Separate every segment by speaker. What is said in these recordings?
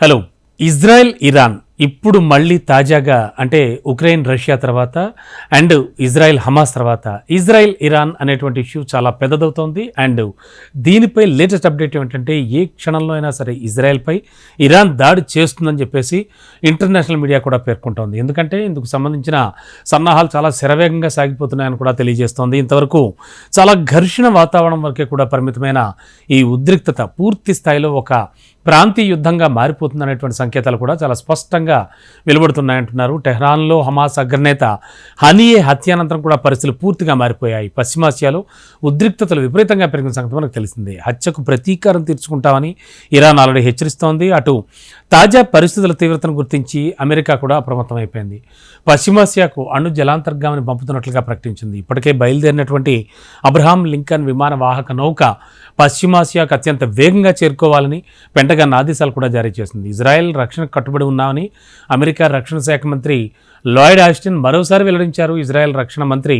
Speaker 1: Hello Israel Iran ఇప్పుడు మళ్ళీ తాజాగా అంటే ఉక్రెయిన్ రష్యా తర్వాత అండ్ ఇజ్రాయెల్ హమాస్ తర్వాత. ఇజ్రాయెల్ ఇరాన్ అనేటువంటి ఇష్యూ చాలా పెద్దదవుతోంది. అండ్ దీనిపై లేటెస్ట్ అప్డేట్ ఏమిటంటే ఏ క్షణంలో అయినా సరే ఇజ్రాయెల్పై ఇరాన్ దాడి చేస్తుందని చెప్పేసి ఇంటర్నేషనల్ మీడియా కూడా పేర్కొంటోంది. ఎందుకంటే ఇందుకు సంబంధించిన సన్నాహాలు చాలా శరవేగంగా సాగిపోతున్నాయని కూడా తెలియజేస్తోంది. ఇంతవరకు చాలా ఘర్షణ వాతావరణం వరకే కూడా పరిమితమైన ఈ ఉద్రిక్తత పూర్తి స్థాయిలో ఒక ప్రాంతీయ యుద్ధంగా మారిపోతుందనేటువంటి సంకేతాలు కూడా చాలా స్పష్టంగా వెలువడుతున్నాయంటున్నారు. టెహ్రాన్లో హమాస్ అగ్రనేత హనియే హత్యానంతరం కూడా పరిస్థితులు పూర్తిగా మారిపోయాయి. పశ్చిమాసియాలో ఉద్రిక్తతలు విపరీతంగా పెరిగిన సంగతి మనకు తెలిసిందే. హత్యకు ప్రతీకారం తీర్చుకుంటామని ఇరాన్ ఆల్రెడీ హెచ్చరిస్తోంది. అటు తాజా పరిస్థితుల తీవ్రతను గుర్తించి అమెరికా కూడా అప్రమత్తమైపోయింది. పశ్చిమాసియాకు అణు జలాంతర్గామిని పంపుతున్నట్లుగా ప్రకటించింది. ఇప్పటికే బయలుదేరినటువంటి అబ్రహాం లింకన్ విమాన వాహక నౌక పశ్చిమాసియాకు అత్యంత వేగంగా చేరుకోవాలని పెంటగాన్ ఆదేశాలు కూడా జారీ చేసింది. ఇజ్రాయెల్ రక్షణ కట్టుబడి ఉన్నామని అమెరికా రక్షణ శాఖ మంత్రి లాయిడ్ ఆస్టిన్ మరోసారి వెల్లడించారు. ఇజ్రాయెల్ రక్షణ మంత్రి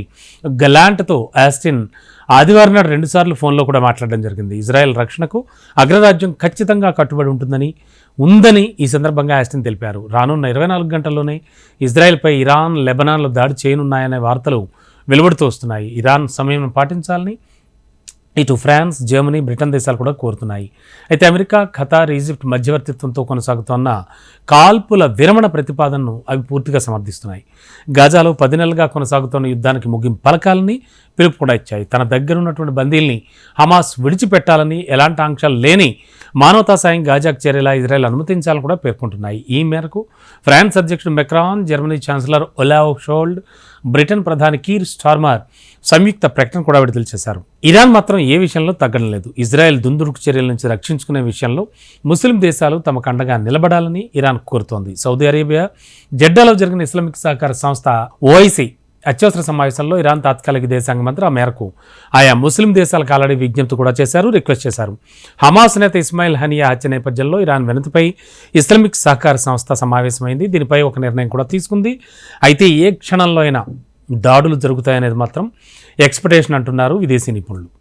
Speaker 1: గలాంట్తో ఆస్టిన్ ఆదివారం నాడు రెండుసార్లు ఫోన్లో కూడా మాట్లాడడం జరిగింది. ఇజ్రాయెల్ రక్షణకు అగ్రరాజ్యం ఖచ్చితంగా కట్టుబడి ఉంటుందని ఉందని ఈ సందర్భంగా ఆస్టిన్ తెలిపారు. రానున్న ఇరవై నాలుగు గంటల్లోనే ఇజ్రాయెల్పై ఇరాన్ లెబనాన్లో దాడి చేయనున్నాయనే వార్తలు వెలువడుతూ వస్తున్నాయి. ఇరాన్ సమయం పాటించాలని ఇటు ఫ్రాన్స్ జర్మనీ బ్రిటన్ దేశాలు కూడా కోరుతున్నాయి. అయితే అమెరికా ఖతార్ ఈజిప్ట్ మధ్యవర్తిత్వంతో కొనసాగుతున్న కాల్పుల విరమణ ప్రతిపాదనను అవి పూర్తిగా సమర్థిస్తున్నాయి. గాజాలో పది నెలలుగా కొనసాగుతున్న యుద్ధానికి ముగింపు పలకాలని పిలుపు కూడా ఇచ్చాయి. తన దగ్గర ఉన్నటువంటి బందీల్ని హమాస్ విడిచిపెట్టాలని ఎలాంటి ఆంక్షలు లేని మానవతా సాయం గాజాకు చేరేలా ఇజ్రాయెల్ అనుమతించాలని కూడా పేర్కొంటున్నాయి. ఈ మేరకు ఫ్రాన్స్ అధ్యక్షుడు Macron Germany chancellor Olaf Scholz Britain ప్రధాని కీర్ స్టార్మర్ సంయుక్త ప్రకటన కూడా విడుదల చేశారు. ఇరాన్ మాత్రం ఏ విషయంలో తగ్గడం లేదు ఇజ్రాయెల్ దుందుడుకు చర్యల నుంచి రక్షించుకునే విషయంలో ముస్లిం దేశాలు తమకు అండగా నిలబడాలని ఇరాన్ కోరుతోంది. సౌదీ అరేబియా జెడ్డాలో జరిగిన ఇస్లామిక్ సహకార సంస్థ ఓఐసీ అత్యవసర సమావేశంలో ఇరాన్ తాత్కాలిక విదేశాంగ మంత్రి ఆ మేరకు ఆయా ముస్లిం దేశాల ఆల్రెడీ విజ్ఞప్తి కూడా చేశారు రిక్వెస్ట్ చేశారు. హమాస్ నేత ఇస్మాయిల్ హనియా హత్య నేపథ్యంలో ఇరాన్ వెనుతిపై ఇస్లామిక్ సహకార సంస్థ సమావేశమైంది. దీనిపై ఒక నిర్ణయం కూడా తీసుకుంది. అయితే ఏ క్షణంలో అయినా దాడులు జరుగుతాయనేది మాత్రం ఎక్స్పెక్టేషన్ అంటున్నారు విదేశీ నిపుణులు.